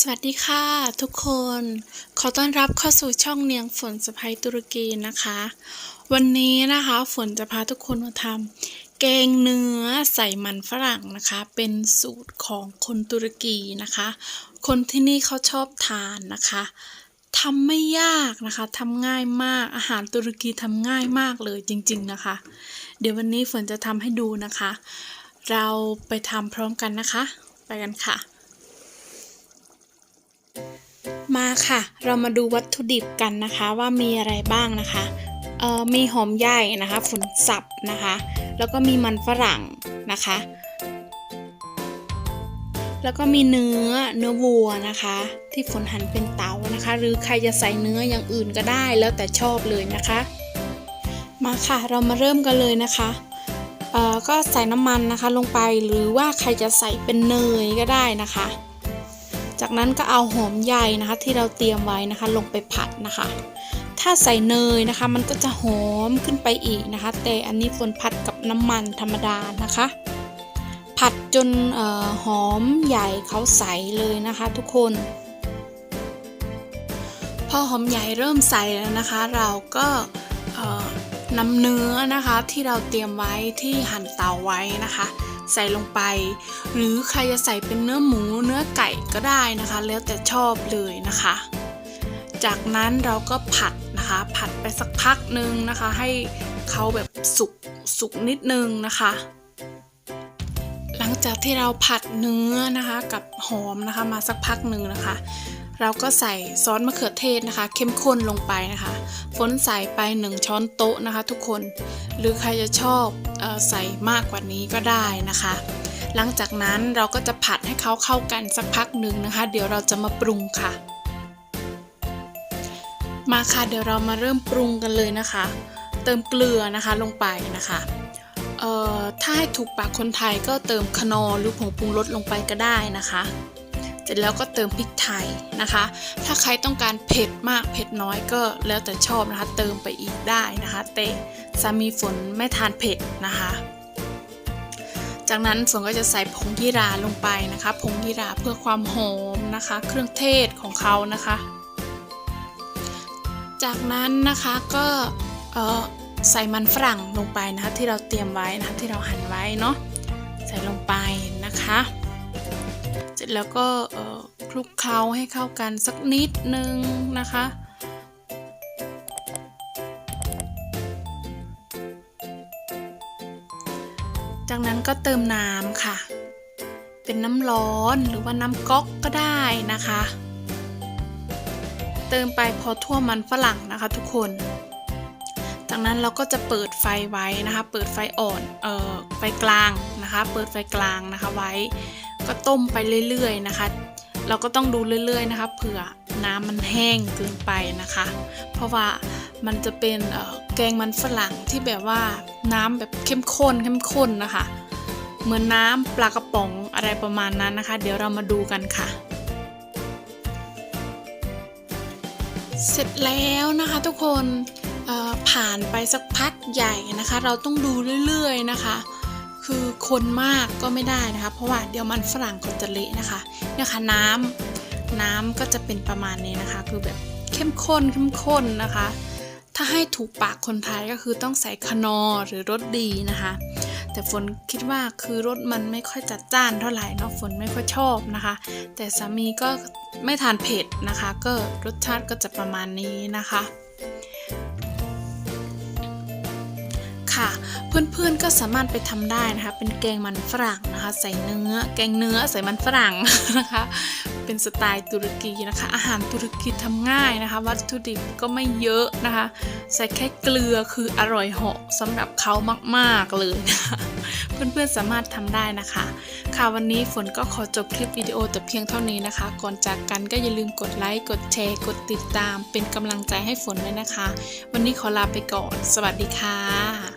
สวัสดีค่ะ ทุกคน ขอต้อนรับเข้าสู่ช่องเนียงฝนสะพายตุรกีนะคะ วันนี้นะคะฝนจะพาทุกคนมาทำแกงเนื้อใส่มันฝรั่งนะคะ เป็นสูตรของคนตุรกีนะคะ คนที่นี่เขาชอบทานนะคะทำไม่ยากนะคะทำง่ายมากอาหารตุรกีทำง่ายมากเลยจริง ๆนะคะ เดี๋ยววันนี้ฝนจะทำให้ดูนะคะ เราไปทำพร้อมกันนะคะ ไปกันค่ะ มาค่ะ เรามาดูวัตถุดิบกันนะคะว่ามีอะไรบ้างนะคะเอ่อมีหอมใหญ่นะคะฝนสับนะคะ แล้วก็มีมันฝรั่งนะคะ แล้วก็มีเนื้อเนื้อวัวนะคะ ที่ฝนหั่นเป็นเตานะคะ หรือใครจะใส่เนื้ออย่างอื่นก็ได้แล้วแต่ชอบเลยนะคะ มาค่ะเรามาเริ่มกันเลยนะคะเอ่อก็ใส่น้ำมันนะคะลงไปหรือว่าใครจะใส่เป็นเนยก็ได้นะคะ จากนั้นก็เอาหอมใหญ่นะคะที่เราเตรียมไว้นะคะลงไปผัดนะคะ ถ้าใส่เนยนะคะ มันก็จะหอมขึ้นไปอีกนะคะ แต่อันนี้ฝนผัดกับน้ำมันธรรมดานะคะ ผัดจนออหอมใหญ่เขาใสเลยนะคะทุกคน พอหอมใหญ่เริ่มใสแล้วนะคะ เราก็นำเนื้อนะคะที่เราเตรียมไว้ที่หั่นเตาไว้นะคะ ใส่ลงไป หรือใครจะใส่เป็นเนื้อหมูเนื้อไก่ก็ได้นะคะ แล้วแต่ชอบเลยนะคะ จากนั้นเราก็ผัดนะคะ ผัดไปสักพักหนึ่งนะคะ ให้เขาแบบสุกสุกนิดนึงนะคะ หลังจากที่เราผัดเนื้อนะคะ กับหอมนะคะ มาสักพักหนึ่งนะคะ เราก็ใส่ซอสมะเขือเทศนะคะ เข้มข้นลงไปนะคะฝนใส่ไป 1 ช้อนโต๊ะนะคะ ทุกคน หรือใครจะชอบออใส่มากกว่านี้ก็ได้นะคะ หลังจากนั้นเราก็จะผัดให้เขาเข้ากันสักพักหนึ่งนะคะ เดี๋ยวเราจะมาปรุงค่ะ มาค่ะเดี๋ยวเรามาเริ่มปรุงกันเลยนะคะ เติมเกลือนะคะลงไปนะคะถ้าให้ถูกปากคนไทยก็เติมคนอหรือผงปรุงรสลงไปก็ได้นะคะ เสร็จแล้วก็เติมพริกไทยนะคะ ถ้าใครต้องการเผ็ดมากเผ็ดน้อยก็แล้วแต่ชอบนะคะ เติมไปอีกได้นะคะ แต่สามีฝนไม่ทานเผ็ดนะคะ จากนั้นฝนก็จะใส่ผงยี่ราลงไปนะคะ ผงยี่ราเพื่อความหอมนะคะ เครื่องเทศของเขานะคะ จากนั้นนะคะก็เออใส่มันฝรั่งลงไปนะคะที่เราเตรียมไว้นะคะที่เราหั่นไว้เนาะใส่ลงไปนะคะ ร็จแล้วก็คลุกเคล้าให้เข้ากันสักนิดนึงนะคะ จากนั้นก็เติมน้ำค่ะ เป็นน้ำร้อนหรือว่าน้ำก๊อกก็ได้นะคะ เติมไปพอทั่วมันฝรั่งนะคะทุกคนจากนั้นเราก็จะเปิดไฟไว้นะคะ เปิดไฟอ่อน เอ่อ ไฟกลางนะคะ เปิดไฟกลางนะคะไว้ ก็ต้มไปเรื่อยๆนะคะ เราก็ต้องดูเรื่อยๆนะคะเผื่อน้ำมันแห้งเกินไปนะคะ เพราะว่ามันจะเป็นแกงมันฝรั่งที่แบบว่าน้ำแบบเข้มข้นเข้มข้นนะคะ เหมือนน้ำปลากระป๋องอะไรประมาณนั้นนะคะ เดี๋ยวเรามาดูกันค่ะ เสร็จแล้วนะคะทุกคนผ่านไปสักพักใหญ่นะคะ เราต้องดูเรื่อยๆนะคะ คือคนมากก็ไม่ได้นะคะ เพราะว่าเดี๋ยวมันฝรั่งก็จะเละนะคะเนี่ยค่ะน้ำน้ำก็จะเป็นประมาณนี้นะคะ คือแบบเข้มข้นเข้มข้นนะคะ ถ้าให้ถูกปากคนไทยก็คือต้องใส่คนอหรือรสดีนะคะ แต่ฝนคิดว่าคือรสมันไม่ค่อยจัดจ้านเท่าไหร่เนาะฝนไม่ค่อยชอบนะคะ แต่สามีก็ไม่ทานเผ็ดนะคะ ก็รสชาติก็จะประมาณนี้นะคะ ค่ะ เพื่อนๆก็สามารถไปทำได้นะคะ เป็นแกงมันฝรั่งนะคะ ใส่เนื้อ แกงเนื้อใส่มันฝรั่งนะคะ เป็นสไตล์ตุรกีนะคะ อาหารตุรกีทำง่ายนะคะ วัตถุดิบก็ไม่เยอะนะคะ ใส่แค่เกลือคืออร่อยเหาะสำหรับเขามากๆเลยนะคะเพื่อนๆสามารถทำได้นะคะ ค่ะวันนี้ฝนก็ขอจบคลิปวิดีโอแต่เพียงเท่านี้นะคะ ก่อนจากกันก็อย่าลืมกดไลค์ กดแชร์ กดติดตาม เป็นกำลังใจให้ฝนด้วยนะคะ วันนี้ขอลาไปก่อน สวัสดีค่ะ